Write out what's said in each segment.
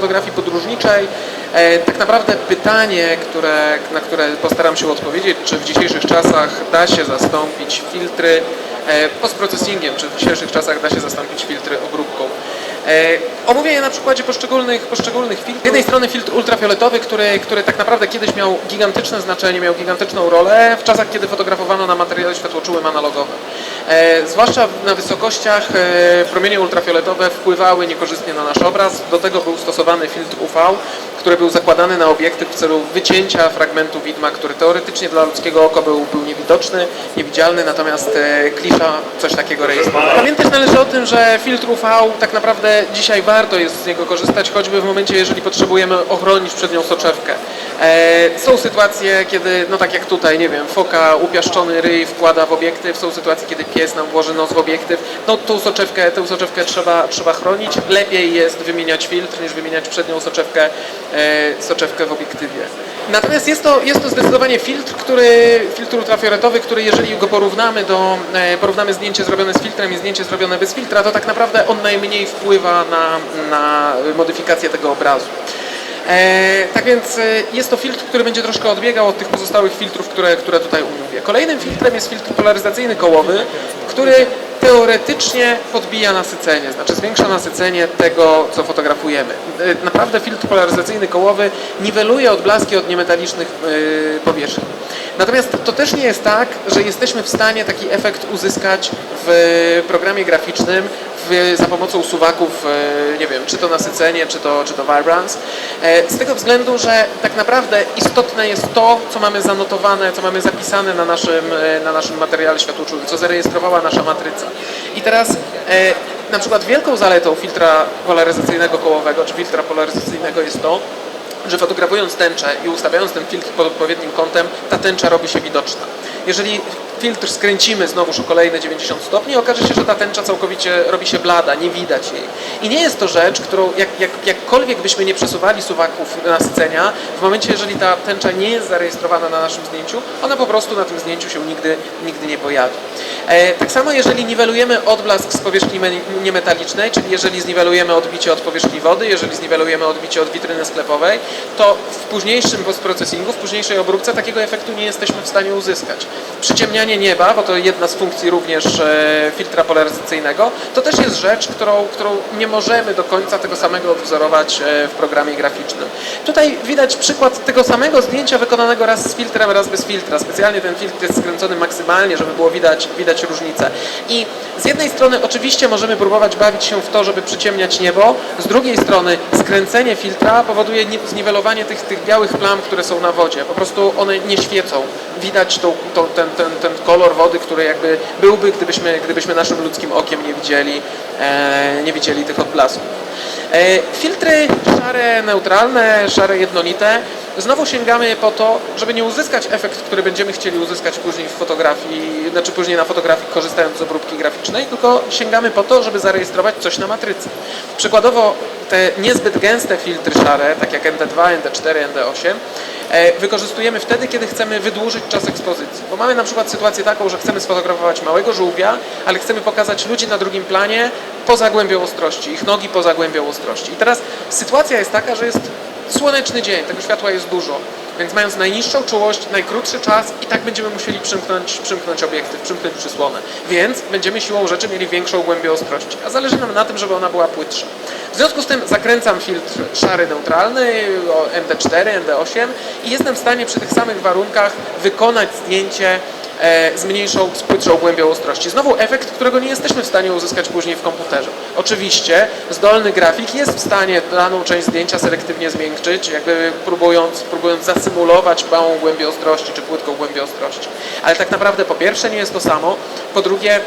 fotografii podróżniczej. E, Tak naprawdę pytanie, które, na które postaram się odpowiedzieć, czy w dzisiejszych czasach da się zastąpić filtry e, postprocessingiem, czy w dzisiejszych czasach da się zastąpić filtry obróbką. E, Omówię je na przykładzie poszczególnych, poszczególnych filtrów. Z jednej strony filtr ultrafioletowy, który, który tak naprawdę kiedyś miał gigantyczne znaczenie, miał gigantyczną rolę w czasach, kiedy fotografowano na materiale światłoczułym analogowym. E, zwłaszcza na wysokościach e, promienie ultrafioletowe wpływały niekorzystnie na nasz obraz. Do tego był stosowany filtr UV, który był zakładany na obiektyw w celu wycięcia fragmentu widma, który teoretycznie dla ludzkiego oka był, był niewidoczny, niewidzialny, natomiast e, klisza coś takiego rejestrowała. Pamiętać należy o tym, że filtr UV tak naprawdę dzisiaj warto jest z niego korzystać, choćby w momencie, jeżeli potrzebujemy ochronić przed nią soczewkę. E, są sytuacje, kiedy, no tak jak tutaj, nie wiem, foka upiaszczony ryj wkłada w obiektyw, są sytuacje, kiedy pies nam włoży nos w obiektyw, no tą soczewkę, tę soczewkę trzeba, trzeba chronić. Lepiej jest wymieniać filtr, niż wymieniać przed nią soczewkę, e, soczewkę w obiektywie. Natomiast jest to, jest to zdecydowanie filtr, który, filtr ultrafioletowy, który jeżeli go porównamy do, e, porównamy zdjęcie zrobione z filtrem i zdjęcie zrobione bez filtra, to tak naprawdę on najmniej wpływa na, na modyfikację tego obrazu. E, tak więc e, jest to filtr, który będzie troszkę odbiegał od tych pozostałych filtrów, które, które tutaj umówię. Kolejnym filtrem jest filtr polaryzacyjny kołowy, który teoretycznie podbija nasycenie, znaczy zwiększa nasycenie tego, co fotografujemy. E, Naprawdę filtr polaryzacyjny kołowy niweluje odblaski od niemetalicznych e, powierzchni. Natomiast to też nie jest tak, że jesteśmy w stanie taki efekt uzyskać w programie graficznym za pomocą suwaków, e, nie wiem, czy to nasycenie, czy to, czy to vibrance. E, Z tego względu, że tak naprawdę istotne jest to, co mamy zanotowane, co mamy zapisane na naszym, e, na naszym materiale światłoczułym, co zarejestrowała nasza matryca. I teraz na przykład wielką zaletą filtra polaryzacyjnego kołowego, czy filtra polaryzacyjnego jest to, że fotografując tęczę i ustawiając ten filtr pod odpowiednim kątem, ta tęcza robi się widoczna. Jeżeli filtr skręcimy znowuż o kolejne 90 stopni, okaże się, że ta tęcza całkowicie robi się blada, nie widać jej. I nie jest to rzecz, którą jak, jak, jakkolwiek byśmy nie przesuwali suwaków nasycenia, w momencie, jeżeli ta tęcza nie jest zarejestrowana na naszym zdjęciu, ona po prostu na tym zdjęciu się nigdy, nigdy nie pojawi. E, tak samo jeżeli niwelujemy odblask z powierzchni me- niemetalicznej, czyli jeżeli zniwelujemy odbicie od powierzchni wody, jeżeli zniwelujemy odbicie od witryny sklepowej, to w późniejszym postprocesingu, w późniejszej obróbce takiego efektu nie jesteśmy w stanie uzyskać. Przyciemnianie nieba, bo to jedna z funkcji również e, filtra polaryzacyjnego, to też jest rzecz, którą, którą nie możemy do końca tego samego odwzorować e, w programie graficznym. Tutaj widać przykład tego samego zdjęcia wykonanego raz z filtrem, raz bez filtra. Specjalnie ten filtr jest skręcony maksymalnie, żeby było widać, widać różnicę. I z jednej strony oczywiście możemy próbować bawić się w to, żeby przyciemniać niebo, z drugiej strony skręcenie filtra powoduje nie- zniwelowanie tych, tych białych plam, które są na wodzie. Po prostu one nie świecą. Widać tą, tą, ten, ten, ten kolor wody, który jakby byłby, gdybyśmy, gdybyśmy naszym ludzkim okiem nie widzieli, e, nie widzieli tych odblasków. E, filtry szare, neutralne, szare, jednolite, znowu sięgamy po to, żeby nie uzyskać efekt, który będziemy chcieli uzyskać później w fotografii, znaczy później na fotografii korzystając z obróbki graficznej, tylko sięgamy po to, żeby zarejestrować coś na matrycy. Przykładowo te niezbyt gęste filtry szare, tak jak ND2, ND4, ND8, e, wykorzystujemy wtedy, kiedy chcemy wydłużyć czas ekspozycji. Bo mamy na przykład sytuację taką, że chcemy sfotografować małego żółwia, ale chcemy pokazać ludzi na drugim planie poza głębią ostrości, ich nogi poza głębią ostrości. I teraz sytuacja jest taka, że jest słoneczny dzień, tego światła jest dużo. Więc mając najniższą czułość, najkrótszy czas i tak będziemy musieli przymknąć, przymknąć obiektyw, przymknąć przysłonę. Więc będziemy siłą rzeczy mieli większą głębię ostrości. A zależy nam na tym, żeby ona była płytsza. W związku z tym zakręcam filtr szary neutralny, o MD4, MD8 i jestem w stanie przy tych samych warunkach wykonać zdjęcie z mniejszą, z płytszą głębią ostrości. Znowu efekt, którego nie jesteśmy w stanie uzyskać później w komputerze. Oczywiście zdolny grafik jest w stanie daną część zdjęcia selektywnie zmiękczyć, jakby próbując, próbując zasymulować małą głębię ostrości czy płytką głębię ostrości. Ale tak naprawdę po pierwsze nie jest to samo, po drugie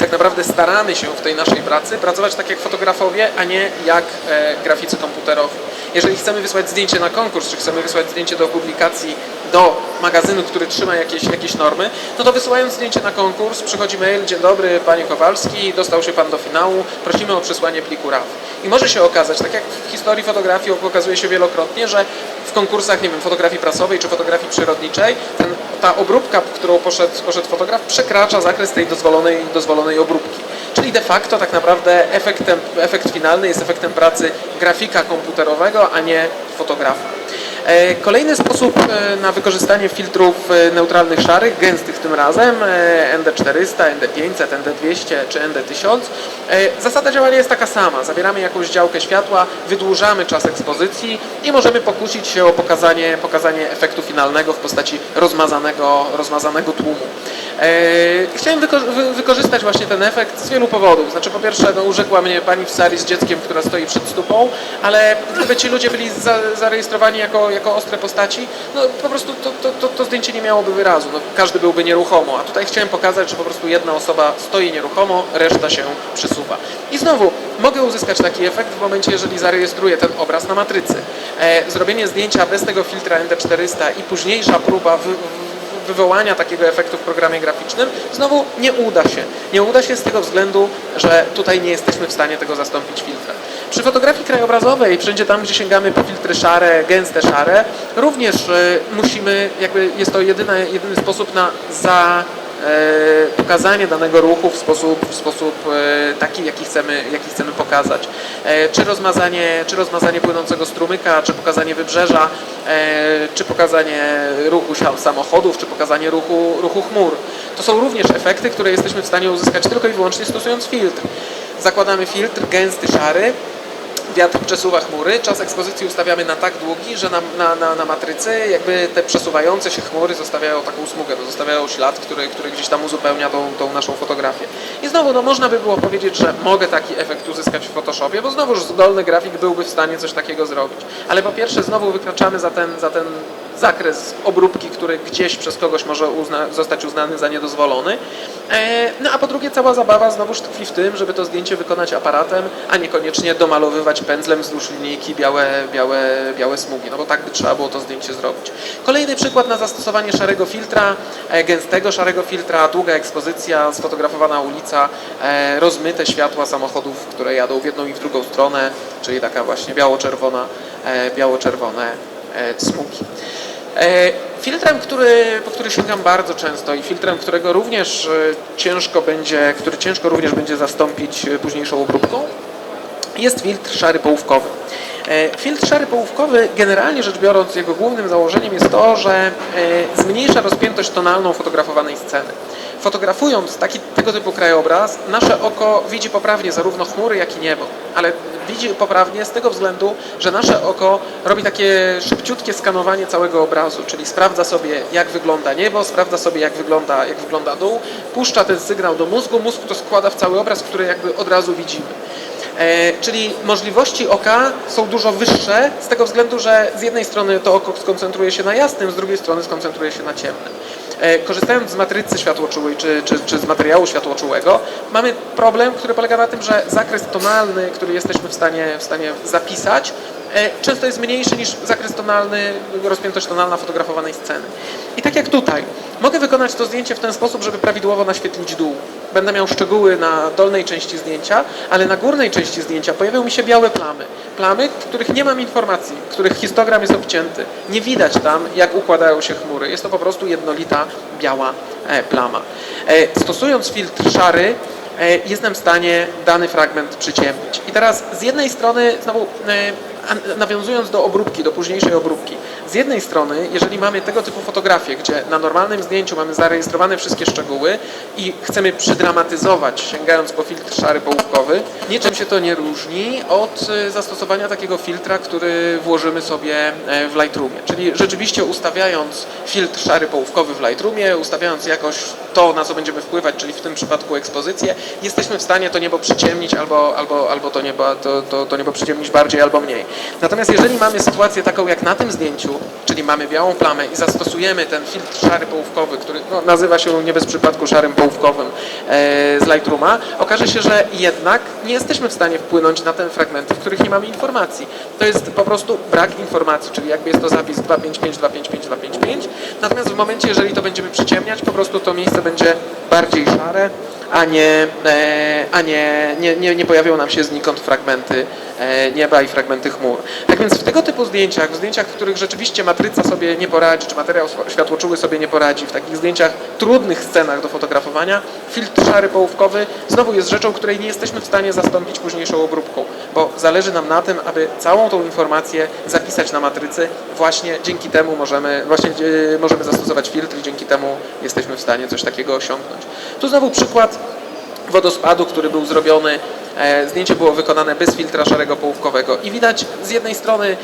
tak naprawdę staramy się w tej naszej pracy pracować tak jak fotografowie, a nie jak e, graficy komputerowi. Jeżeli chcemy wysłać zdjęcie na konkurs, czy chcemy wysłać zdjęcie do publikacji do magazynu, który trzyma jakieś, jakieś normy, no to wysyłając zdjęcie na konkurs przychodzi mail, dzień dobry panie Kowalski, dostał się pan do finału, prosimy o przysłanie pliku RAW. I może się okazać, tak jak w historii fotografii okazuje się wielokrotnie, że w konkursach, nie wiem, fotografii prasowej czy fotografii przyrodniczej, ten, ta obróbka, którą poszedł, poszedł fotograf, przekracza zakres tej dozwolonej, dozwolonej obróbki. Czyli de facto tak naprawdę efektem, efekt finalny jest efektem pracy grafika komputerowego, a nie fotografa. E, Kolejny sposób e, na wykorzystanie filtrów e, neutralnych szarych, gęstych tym razem, e, ND400, ND500, ND200 czy ND1000. e, Zasada działania jest taka sama. Zabieramy jakąś działkę światła, wydłużamy czas ekspozycji i możemy pokusić się o pokazanie, pokazanie efektu finalnego w postaci rozmazanego, rozmazanego tłumu. Chciałem wyko- wy- wykorzystać właśnie ten efekt z wielu powodów. Znaczy po pierwsze no, urzekła mnie pani w sali z dzieckiem, która stoi przed stupą, ale gdyby ci ludzie byli za, zarejestrowani jako, jako ostre postaci, no po prostu to, to, to, to zdjęcie nie miałoby wyrazu. No, każdy byłby nieruchomo, a tutaj chciałem pokazać, że po prostu jedna osoba stoi nieruchomo, reszta się przesuwa. I znowu mogę uzyskać taki efekt w momencie, jeżeli zarejestruję ten obraz na matrycy. E, zrobienie zdjęcia bez tego filtra ND400 i późniejsza próba wy, wywołania takiego efektu w programie graficznym, znowu nie uda się. Nie uda się z tego względu, że tutaj nie jesteśmy w stanie tego zastąpić filtrem. Przy fotografii krajobrazowej, wszędzie tam, gdzie sięgamy po filtry szare, gęste szare, również e, musimy, jakby jest to jedyny, jedyny sposób na za pokazanie danego ruchu w sposób, w sposób e, taki, jaki chcemy, jaki chcemy pokazać. E, Czy rozmazanie, czy rozmazanie płynącego strumyka, czy pokazanie wybrzeża, e, czy pokazanie ruchu samochodów, czy pokazanie ruchu, ruchu chmur. To są również efekty, które jesteśmy w stanie uzyskać tylko i wyłącznie stosując filtr. Zakładamy filtr gęsty, szary, wiatr przesuwa chmury, czas ekspozycji ustawiamy na tak długi, że na, na, na, na matrycy jakby te przesuwające się chmury zostawiają taką smugę, no, zostawiają ślad, który, który gdzieś tam uzupełnia tą, tą naszą fotografię. I znowu, no można by było powiedzieć, że mogę taki efekt uzyskać w Photoshopie, bo znowuż zdolny grafik byłby w stanie coś takiego zrobić. Ale po pierwsze znowu wykraczamy za ten, za ten zakres obróbki, który gdzieś przez kogoś może uzna, zostać uznany za niedozwolony. E, no a po drugie cała zabawa znowuż tkwi w tym, żeby to zdjęcie wykonać aparatem, a niekoniecznie domalowywać pędzlem wzdłuż linijki białe, białe, białe smugi, no bo tak by trzeba było to zdjęcie zrobić. Kolejny przykład na zastosowanie szarego filtra, e, gęstego szarego filtra, długa ekspozycja, sfotografowana ulica, e, rozmyte światła samochodów, które jadą w jedną i w drugą stronę, czyli taka właśnie biało-czerwona, biało-czerwone smugi. E, Filtrem, który, po który sięgam bardzo często i filtrem, którego również e, ciężko będzie, który ciężko również będzie zastąpić e, późniejszą obróbką, jest filtr szary połówkowy. Filtr szary połówkowy, generalnie rzecz biorąc, jego głównym założeniem jest to, że zmniejsza rozpiętość tonalną fotografowanej sceny. Fotografując taki, tego typu krajobraz, nasze oko widzi poprawnie zarówno chmury, jak i niebo, ale widzi poprawnie z tego względu, że nasze oko robi takie szybciutkie skanowanie całego obrazu, czyli sprawdza sobie, jak wygląda niebo, sprawdza sobie, jak wygląda, jak wygląda dół, puszcza ten sygnał do mózgu, mózg to składa w cały obraz, który jakby od razu widzimy. E, czyli możliwości oka są dużo wyższe z tego względu, że z jednej strony to oko skoncentruje się na jasnym, z drugiej strony skoncentruje się na ciemnym. E, korzystając z matrycy światłoczułej czy, czy, czy z materiału światłoczułego, mamy problem, który polega na tym, że zakres tonalny, który jesteśmy w stanie, w stanie zapisać, e, często jest mniejszy niż zakres tonalny, rozpiętość tonalna fotografowanej sceny. I tak jak tutaj, mogę wykonać to zdjęcie w ten sposób, żeby prawidłowo naświetlić dół. Będę miał szczegóły na dolnej części zdjęcia, ale na górnej części zdjęcia pojawią mi się białe plamy. Plamy, w których nie mam informacji, których histogram jest obcięty. Nie widać tam, jak układają się chmury. Jest to po prostu jednolita biała e, plama. E, Stosując filtr szary, e, jestem w stanie dany fragment przyciemnić. I teraz z jednej strony, znowu nawiązując do obróbki, do późniejszej obróbki, z jednej strony, jeżeli mamy tego typu fotografię, gdzie na normalnym zdjęciu mamy zarejestrowane wszystkie szczegóły i chcemy przydramatyzować, sięgając po filtr szary połówkowy, niczym się to nie różni od e, zastosowania takiego filtra, który włożymy sobie e, w Lightroomie. Czyli rzeczywiście ustawiając filtr szary połówkowy w Lightroomie, ustawiając jakoś to, na co będziemy wpływać, czyli w tym przypadku ekspozycję, jesteśmy w stanie to niebo przyciemnić albo, albo, albo to, niebo, to, to, to niebo przyciemnić bardziej albo mniej. Natomiast jeżeli mamy sytuację taką jak na tym zdjęciu, czyli mamy białą plamę i zastosujemy ten filtr szary połówkowy, który no, nazywa się nie bez przypadku szarym połówkowym e, z Lightrooma, okaże się, że jednak nie jesteśmy w stanie wpłynąć na te fragmenty, w których nie mamy informacji. To jest po prostu brak informacji, czyli jakby jest to zapis 255, 255, 255. Natomiast w momencie, jeżeli to będziemy przyciemniać, po prostu to miejsce będzie bardziej szare, a nie, e, a nie, nie, nie, nie pojawią nam się znikąd fragmenty e, nieba i fragmenty chmur. Tak więc w tego typu zdjęciach, w zdjęciach, w których rzeczywiście matryca sobie nie poradzi, czy materiał światłoczuły sobie nie poradzi, w takich zdjęciach, trudnych scenach do fotografowania, filtr szary połówkowy znowu jest rzeczą, której nie jesteśmy w stanie zastąpić późniejszą obróbką, bo zależy nam na tym, aby całą tą informację zapisać na matrycy. Właśnie dzięki temu możemy, właśnie e, możemy zastosować filtr i dzięki temu jesteśmy w stanie coś takiego osiągnąć. Tu znowu przykład wodospadu, który był zrobiony. E, Zdjęcie było wykonane bez filtra szarego połówkowego i widać z jednej strony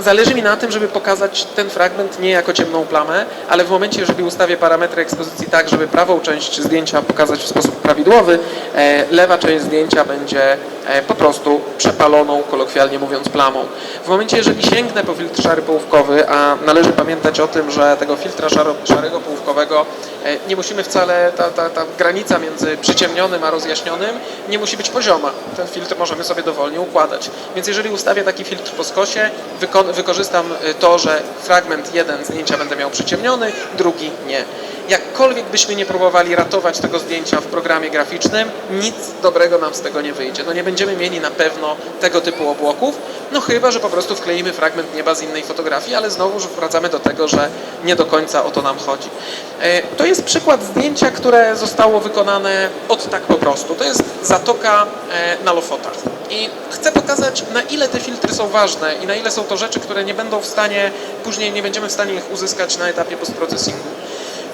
zależy mi na tym, żeby pokazać ten fragment nie jako ciemną plamę, ale w momencie, jeżeli ustawię parametry ekspozycji tak, żeby prawą część zdjęcia pokazać w sposób prawidłowy, e, lewa część zdjęcia będzie po prostu przepaloną, kolokwialnie mówiąc, plamą. W momencie, jeżeli sięgnę po filtr szary połówkowy, a należy pamiętać o tym, że tego filtra szaro, szarego połówkowego e, nie musimy wcale, ta, ta, ta granica między przyciemnionym a rozjaśnionym nie musi być pozioma. Ten filtr możemy sobie dowolnie układać. Więc jeżeli ustawię taki filtr po skosie, wyko- wykorzystam y, to, że fragment jeden zdjęcia będę miał przyciemniony, drugi nie. Jakkolwiek byśmy nie próbowali ratować tego zdjęcia w programie graficznym, nic dobrego nam z tego nie wyjdzie. No nie będziemy mieli na pewno tego typu obłoków, no chyba, że po prostu wkleimy fragment nieba z innej fotografii, ale znowu wracamy do tego, że nie do końca o to nam chodzi. E, To jest przykład zdjęcia, które zostało wykonane od tak po prostu. To jest zatoka e, na Lofotach. I chcę pokazać, na ile te filtry są ważne i na ile są to rzeczy, które nie będą w stanie, później nie będziemy w stanie ich uzyskać na etapie postprocesingu.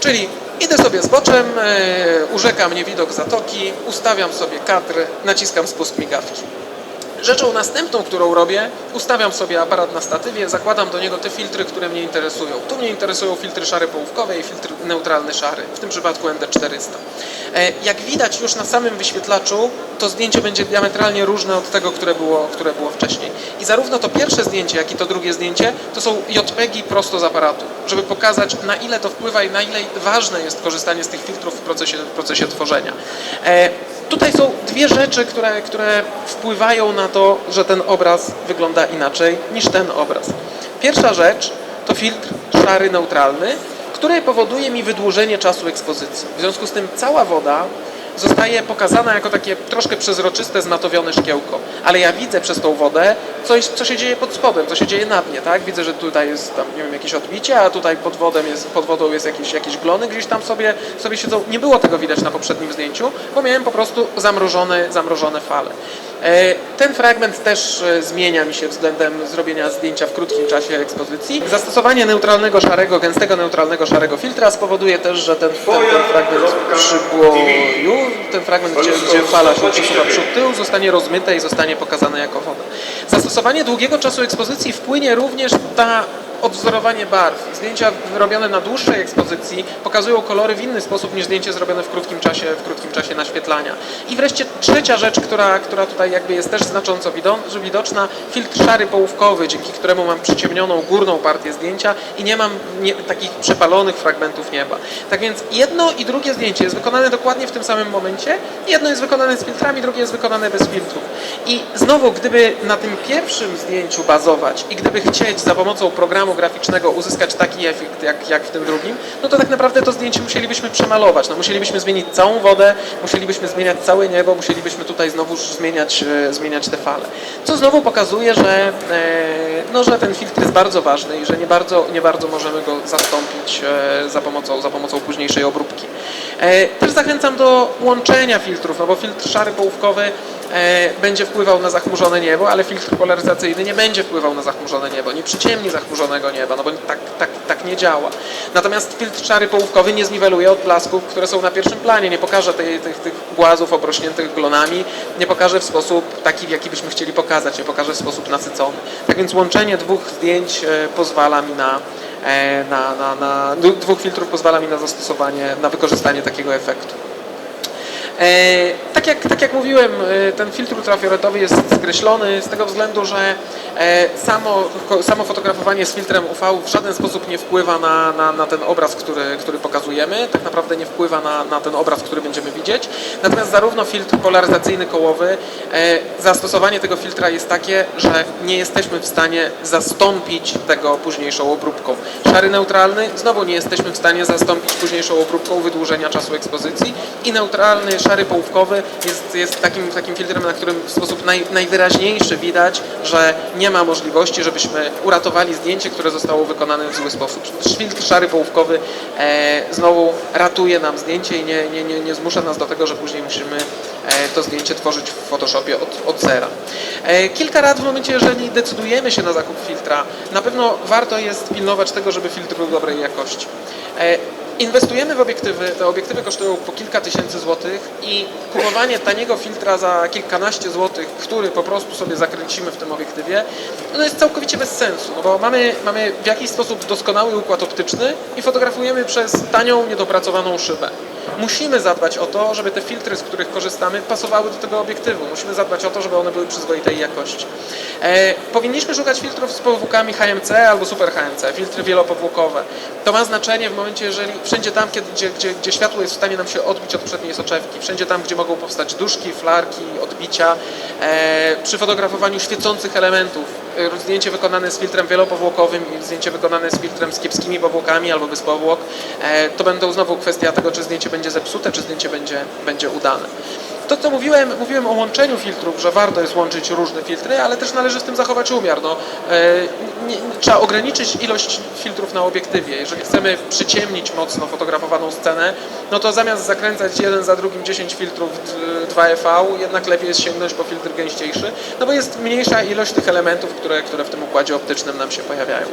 Czyli idę sobie z boczem, e, urzeka mnie widok zatoki, ustawiam sobie kadr, naciskam spust migawki. Rzeczą następną, którą robię, ustawiam sobie aparat na statywie, zakładam do niego te filtry, które mnie interesują. Tu mnie interesują filtry szare połówkowe i filtr neutralny szary, w tym przypadku ND400. E, Jak widać już na samym wyświetlaczu, to zdjęcie będzie diametralnie różne od tego, które było, które było wcześniej. I zarówno to pierwsze zdjęcie, jak i to drugie zdjęcie, to są JPEGi prosto z aparatu, żeby pokazać, na ile to wpływa i na ile ważne jest korzystanie z tych filtrów w procesie, w procesie tworzenia. E, Tutaj są dwie rzeczy, które, które wpływają na to, że ten obraz wygląda inaczej niż ten obraz. Pierwsza rzecz to filtr szary neutralny, który powoduje mi wydłużenie czasu ekspozycji. W związku z tym cała woda zostaje pokazana jako takie troszkę przezroczyste, zmatowione szkiełko. Ale ja widzę przez tą wodę coś, co się dzieje pod spodem, co się dzieje na dnie, tak? Widzę, że tutaj jest tam, nie wiem, jakieś odbicie, a tutaj pod, wodą jest, pod wodą jest jakieś, jakieś glony gdzieś tam sobie, sobie siedzą. Nie było tego widać na poprzednim zdjęciu, bo miałem po prostu zamrożone, zamrożone fale. E, Ten fragment też e, zmienia mi się względem zrobienia zdjęcia w krótkim czasie ekspozycji. Zastosowanie neutralnego szarego, gęstego neutralnego szarego filtra spowoduje też, że ten, ten, ten fragment przy ten fragment, gdzie, gdzie fala się przesuwa przód tył, zostanie rozmyte i zostanie pokazane jako woda. Zastosowanie długiego czasu ekspozycji wpłynie również na odwzorowanie barw. Zdjęcia robione na dłuższej ekspozycji pokazują kolory w inny sposób niż zdjęcie zrobione w krótkim czasie, w krótkim czasie naświetlania. I wreszcie trzecia rzecz, która, która tutaj jakby jest też znacząco wido- widoczna, filtr szary połówkowy, dzięki któremu mam przyciemnioną górną partię zdjęcia i nie mam nie, takich przepalonych fragmentów nieba. Tak więc jedno i drugie zdjęcie jest wykonane dokładnie w tym samym momencie. Jedno jest wykonane z filtrami, drugie jest wykonane bez filtrów. I znowu, gdyby na tym pierwszym zdjęciu bazować i gdyby chcieć za pomocą programu graficznego uzyskać taki efekt jak, jak w tym drugim, no to tak naprawdę to zdjęcie musielibyśmy przemalować. No, musielibyśmy zmienić całą wodę, musielibyśmy zmieniać całe niebo, musielibyśmy tutaj znowu zmieniać, e, zmieniać te fale. Co znowu pokazuje, że, e, no, że ten filtr jest bardzo ważny i że nie bardzo, nie bardzo możemy go zastąpić e, za pomocą, za pomocą późniejszej obróbki. Też zachęcam do łączenia filtrów, no bo filtr szary połówkowy będzie wpływał na zachmurzone niebo, ale filtr polaryzacyjny nie będzie wpływał na zachmurzone niebo, nie przyciemni zachmurzonego nieba, no bo tak, tak, tak nie działa. Natomiast filtr szary połówkowy nie zniweluje odblasków, które są na pierwszym planie, nie pokaże tej, tych, tych głazów obrośniętych glonami, nie pokaże w sposób taki, w jaki byśmy chcieli pokazać, nie pokaże w sposób nasycony. Tak więc łączenie dwóch zdjęć e, pozwala mi na, e, na, na, na dwóch filtrów pozwala mi na zastosowanie, na wykorzystanie takiego efektu. E, tak, jak, tak jak mówiłem, e, ten filtr ultrafioletowy jest skreślony z tego względu, że e, samo, samo fotografowanie z filtrem UV w żaden sposób nie wpływa na, na, na ten obraz, który, który pokazujemy. Tak naprawdę nie wpływa na, na ten obraz, który będziemy widzieć. Natomiast zarówno filtr polaryzacyjny kołowy, zastosowanie tego filtra jest takie, że nie jesteśmy w stanie zastąpić tego późniejszą obróbką. Szary neutralny, znowu nie jesteśmy w stanie zastąpić późniejszą obróbką wydłużenia czasu ekspozycji i neutralny, szary połówkowy jest, jest takim, takim filtrem, na którym w sposób naj, najwyraźniejszy widać, że nie ma możliwości, żebyśmy uratowali zdjęcie, które zostało wykonane w zły sposób. Filtr szary połówkowy e, znowu ratuje nam zdjęcie i nie, nie, nie, nie zmusza nas do tego, że później musimy e, to zdjęcie tworzyć w Photoshopie od, od zera. E, kilka rad w momencie, jeżeli decydujemy się na zakup filtra, na pewno warto jest pilnować tego, żeby filtr był dobrej jakości. Inwestujemy w obiektywy, te obiektywy kosztują po kilka tysięcy złotych i kupowanie taniego filtra za kilkanaście złotych, który po prostu sobie zakręcimy w tym obiektywie, no jest całkowicie bez sensu, no bo mamy, mamy w jakiś sposób doskonały układ optyczny i fotografujemy przez tanią, niedopracowaną szybę. Musimy zadbać o to, żeby te filtry, z których korzystamy, pasowały do tego obiektywu. Musimy zadbać o to, żeby one były przyzwoitej jakości. E, powinniśmy szukać filtrów z powłókami HMC albo Super HMC, filtry wielopowłokowe. To ma znaczenie w momencie, jeżeli wszędzie tam, kiedy, gdzie, gdzie, gdzie światło jest w stanie nam się odbić od przedniej soczewki, wszędzie tam, gdzie mogą powstać duszki, flarki, odbicia, e, przy fotografowaniu świecących elementów, zdjęcie wykonane z filtrem wielopowłokowym i zdjęcie wykonane z filtrem z kiepskimi powłokami albo bez powłok, e, to będą znowu kwestia tego, czy zdjęcie będzie zepsute, czy zdjęcie będzie, będzie udane. To, co mówiłem, mówiłem o łączeniu filtrów, że warto jest łączyć różne filtry, ale też należy z tym zachować umiar. No, e, nie, trzeba ograniczyć ilość filtrów na obiektywie. Jeżeli chcemy przyciemnić mocno fotografowaną scenę, no to zamiast zakręcać jeden za drugim 10 filtrów d- 2EV, jednak lepiej jest sięgnąć po filtr gęściejszy, no bo jest mniejsza ilość tych elementów, które, które w tym układzie optycznym nam się pojawiają.